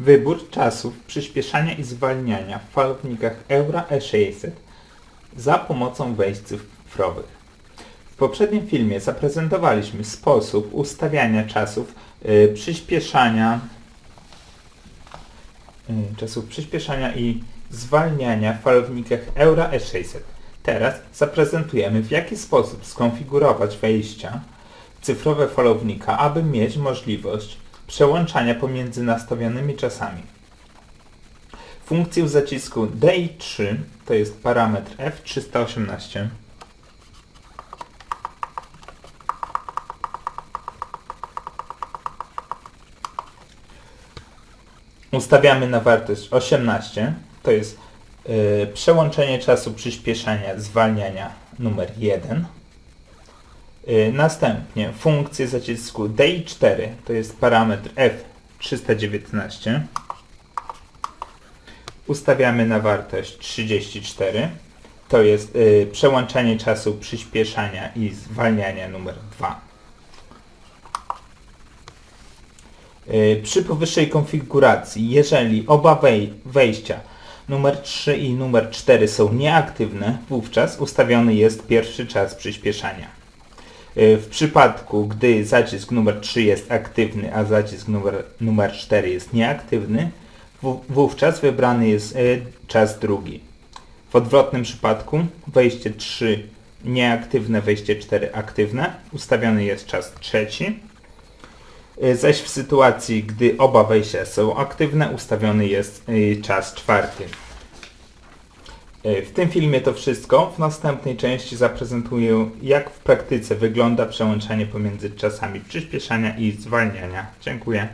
Wybór czasów przyspieszania i zwalniania w falownikach Eura E600 za pomocą wejść cyfrowych. W poprzednim filmie zaprezentowaliśmy sposób ustawiania czasów y, przyspieszania y, czasów przyspieszania i zwalniania w falownikach Eura E600. Teraz zaprezentujemy w jaki sposób skonfigurować wejścia cyfrowe falownika, aby mieć możliwość przełączania pomiędzy nastawionymi czasami. Funkcję zacisku DI3 to jest parametr F318 ustawiamy na wartość 18 to jest y, przełączenie czasu przyspieszania zwalniania numer 1 Y, Następnie funkcję zacisku DI4 to jest parametr F319. Ustawiamy na wartość 34. To jest y, przełączanie czasu przyspieszania i zwalniania numer 2. Y, Przy powyższej konfiguracji, jeżeli oba wej wejścia numer 3 i numer 4 są nieaktywne, wówczas ustawiony jest pierwszy czas przyspieszania. W przypadku, gdy zacisk numer 3 jest aktywny, a zacisk numer, numer 4 jest nieaktywny, wó- wówczas wybrany jest e, czas drugi. W odwrotnym przypadku wejście 3 nieaktywne, wejście 4 aktywne, ustawiony jest czas trzeci. E, Zaś w sytuacji, gdy oba wejścia są aktywne, ustawiony jest e, czas czwarty. E, W tym filmie to wszystko. W następnej części zaprezentuję, jak w praktyce wygląda przełączanie pomiędzy czasami przyspieszania i zwalniania. Dziękuję.